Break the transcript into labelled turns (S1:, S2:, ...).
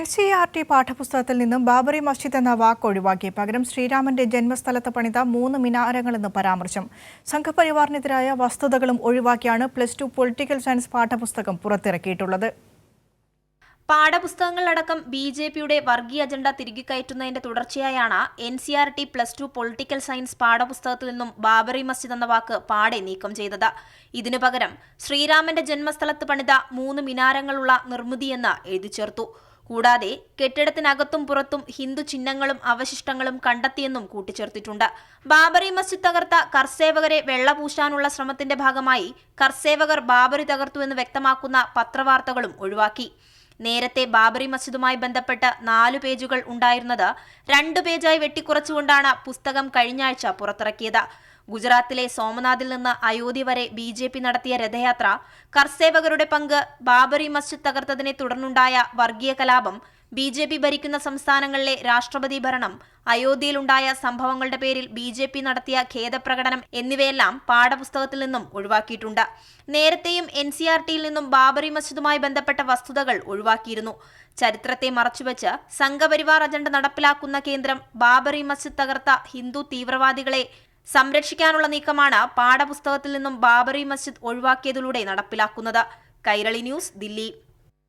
S1: N C R T പാഠപുസ്തകത്തിൽ നിന്നും ബാബറി മസ്ജിദ് എന്ന വാക്ക് ഒഴിവാക്കി. പകരം ശ്രീരാമന്റെ ജന്മസ്ഥലത്ത് പണിത മൂന്ന് മിനാരങ്ങളെന്ന് പരാമർശം. സംഘപരിവാറിനെതിരായ വസ്തുതകളും ഒഴിവാക്കിയാണ് പ്ലസ് ടു പൊളിറ്റിക്കൽ സയൻസ് പാഠപുസ്തകം പുറത്തിറക്കിയിട്ടുള്ളത്.
S2: പാഠപുസ്തകങ്ങളടക്കം ബി ജെ പിയുടെ വർഗീയ അജണ്ട തിരികെ കയറ്റുന്നതിന്റെ തുടർച്ചയായാണ് N C R T plus two political science പാഠപുസ്തകത്തിൽ നിന്നും ബാബറി മസ്ജിദ് എന്ന വാക്ക് പാടെ നീക്കം ചെയ്തത്. ഇതിനു പകരം ശ്രീരാമന്റെ ജന്മസ്ഥലത്ത് പണിത മൂന്ന് മിനാരങ്ങളുള്ള നിർമ്മിതിയെന്ന് എഴുതി ചേർത്തു കൂടാതെ കെട്ടിടത്തിനകത്തും പുറത്തും ഹിന്ദു ചിഹ്നങ്ങളും അവശിഷ്ടങ്ങളും കണ്ടെത്തിയെന്നും കൂട്ടിച്ചേർത്തിട്ടുണ്ട്. ബാബറി മസ്ജിദ് തകർത്ത കർസേവകരെ വെള്ളപൂശാനുള്ള ശ്രമത്തിന്റെ ഭാഗമായി കർസേവകർ ബാബറി തകർത്തുവെന്ന് വ്യക്തമാക്കുന്ന പത്രവാർത്തകളും ഒഴിവാക്കി. നേരത്തെ ബാബറി മസ്ജിദുമായി ബന്ധപ്പെട്ട് നാലു പേജുകൾ ഉണ്ടായിരുന്നത് രണ്ടു പേജായി വെട്ടിക്കുറച്ചുകൊണ്ടാണ് പുസ്തകം കഴിഞ്ഞയാഴ്ച പുറത്തിറക്കിയത്. ഗുജറാത്തിലെ സോമനാഥിൽ നിന്ന് അയോധ്യ വരെ ബി ജെ പി നടത്തിയ രഥയാത്ര കർസേവകരുടെ പങ്ക് ബാബറി മസ്ജിദ് തകർത്തതിനെ തുടർന്നുണ്ടായ വർഗീയ കലാപം ബി ജെ പി ഭരിക്കുന്ന സംസ്ഥാനങ്ങളിലെ രാഷ്ട്രപതി ഭരണം അയോധ്യയിലുണ്ടായ സംഭവങ്ങളുടെ പേരിൽ ബി ജെ പി നടത്തിയ ഖേദപ്രകടനം എന്നിവയെല്ലാം പാഠപുസ്തകത്തിൽ നിന്നും ഒഴിവാക്കിയിട്ടുണ്ട്. നേരത്തെയും എൻ സി ആർ ടിയിൽ നിന്നും ബാബറി മസ്ജിദുമായി ബന്ധപ്പെട്ട വസ്തുതകൾ ഒഴിവാക്കിയിരുന്നു. ചരിത്രത്തെ മറച്ചുവെച്ച് സംഘപരിവാർ അജണ്ട നടപ്പിലാക്കുന്ന കേന്ദ്രം ബാബറി മസ്ജിദ് തകർത്ത ഹിന്ദു തീവ്രവാദികളെ സംരക്ഷിക്കാനുള്ള നീക്കമാണ് പാഠപുസ്തകത്തിൽ നിന്നും ബാബറി മസ്ജിദ് ഒഴിവാക്കിയതിലൂടെ നടപ്പിലാക്കുന്നത്. കൈരളി ന്യൂസ് ദില്ലി.